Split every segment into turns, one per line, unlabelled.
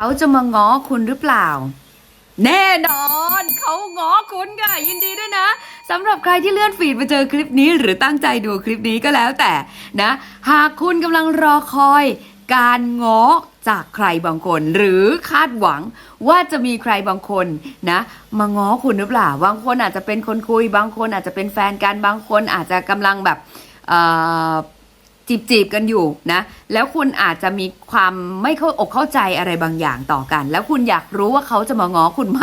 เขาจะมาง้อคุณหรือเปล่า แน่นอนเขาง้อคุณค่ะยินดีด้วยนะสำหรับใครที่เลื่อนฟีดมาเจอคลิปนี้ หรือตั้งใจดูคลิปนี้ก็แล้วแต่นะ หากคุณกำลังรอคอยการง้อจากใครบางคน หรือคาดหวังว่าจะมีใครบางคนนะมาง้อคุณหรือเปล่า บางคนอาจจะเป็นคนคุย บางคนอาจจะเป็นแฟนกันบางคนอาจจะกำลังแบบอ่อ จีบจีบๆกันอยู่นะแล้วคุณอาจจะมีความไม่เข้าอกเข้าใจอะไรบางอย่างต่อกัน แล้วคุณอยากรู้ว่าเขาจะมาง้อคุณไหม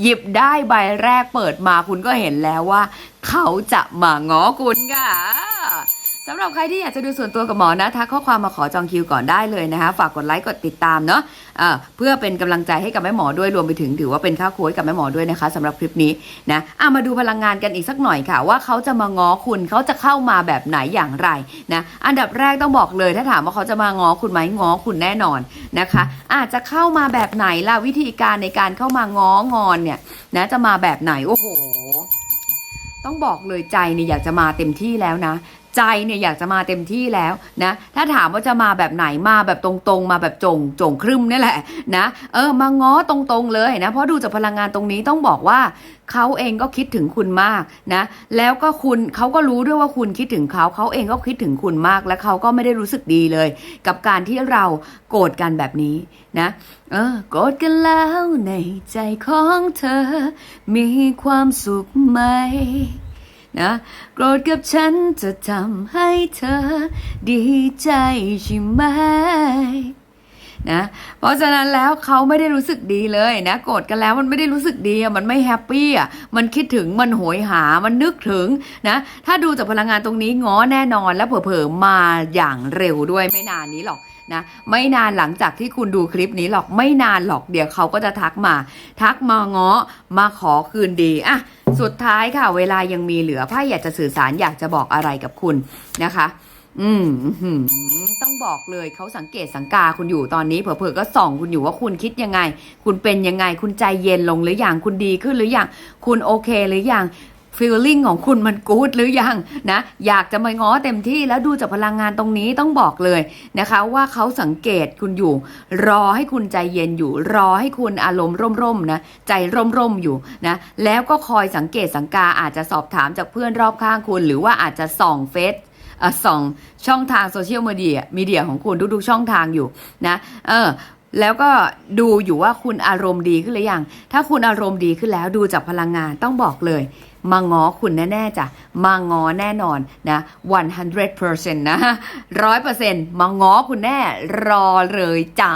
หยิบได้ใบแรกเปิดมาคุณก็เห็นแล้วว่า เขาจะมาง้อคุณค่ะ สำหรับใครที่อยากจะดูส่วนตัวกับหมอนะทักข้อความมาขอจองคิวก่อนได้เลยนะคะ ฝากกดไลค์กดติดตามเนาะเอ่อเพื่อเป็นกำลังใจให้กับแม่หมอด้วยรวมไปถึงถือว่าเป็นค่าครัวให้กับแม่หมอด้วยนะคะสำหรับคลิปนี้นะะมาดูพลังงานกันอีกสักหน่อยค่ะ ว่าเขาจะมาง้อคุณเขาจะเข้ามาแบบไหนอย่างไรนะอันดับแรกต้องบอกเลยถ้าถามว่าเขาจะมาง้อคุณไหมง้อคุณแน่นอนนะคะ อาจจะเข้ามาแบบไหนล่ะวิธีการในการเข้ามาง้องอนเนี่ยนะจะมาแบบไหนโอ้โหต้องบอกเลยใจเนี่ยอยากจะมาเต็มที่แล้วนะใจเนี่ยอยากจะมาเต็มที่แล้วนะถ้าถามว่าจะมาแบบไหนมาแบบตรงๆ มาแบบจงจงครึมนี่แหละนะเออมาง้อตรงๆเลยนะเพราะดูจากพลังงานตรงนี้ต้องบอกว่าเขาเองก็คิดถึงคุณมากนะแล้วก็คุณเขาก็รู้ด้วยว่าคุณคิดถึงเขาเขาเองก็คิดถึงคุณมาก และเขาก็ไม่ได้รู้สึกดีเลย กับการที่เราโกรธกันแบบนี้นะเออโกรธกันแล้วในใจของเธอ มีความสุขไหม นะโกรธกับฉันจะทำให้เธอดีใจใช่ไหมนะเพราะฉะนั้นแล้วเขาไม่ได้รู้สึกดีเลยนะโกรธกันแล้วมันไม่ได้รู้สึกดีมันไม่แฮปปี้อะมันคิดถึงมันโหยหามันนึกถึงนะถ้าดูจากพลังงานตรงนี้ง้อแน่นอนและเผลอๆมาอย่างเร็วด้วยไม่นานนี้หรอกนะไม่นานหลังจากที่คุณดูคลิปนี้หรอกไม่นานหรอกเดี๋ยวเขาก็จะทักมา ทักมาง้อมาขอคืนดีอะ สุดท้ายค่ะ เวลายังมีเหลือไพ่อยากจะสื่อสารอยากจะบอกอะไรกับคุณนะคะ อืมอื้อหือต้องบอกเลยเขาสังเกตสังกาคุณอยู่ตอนนี้เผลอๆก็ส่องคุณอยู่ว่าคุณคิดยังไง คุณเป็นยังไง คุณใจเย็นลงหรือยังคุณดีขึ้นหรือยังคุณโอเคหรือยัง ฟีลลิ่งของคุณมันกู๊ดหรือยังนะอยากจะมาง้อเต็มที่แล้วดูจากพลังงานตรงนี้ต้องบอกเลยนะคะว่าเขาสังเกตคุณอยู่ รอให้คุณใจเย็นอยู่ รอให้คุณอารมณ์ร่มๆนะใจร่มๆอยู่นะแล้วก็คอยสังเกตสังกาอาจจะสอบถามจากเพื่อนรอบข้างคุณ หรือว่าอาจจะส่องเฟซอ่อส่องช่องทางโซเชียลมีเดียมีเดียของคุณทุกๆช่องทางอยู่นะเออ แล้วก็ดูอยู่ว่าคุณอารมณ์ดีขึ้นหรือยัง ถ้าคุณอารมณ์ดีขึ้นแล้วดูจากพลังงานต้องบอกเลย มาง้อคุณแน่ๆจ้ะ มาง้อแน่นอนนะ 100%นะ100%มาง้อคุณแน่ รอเลยจ้า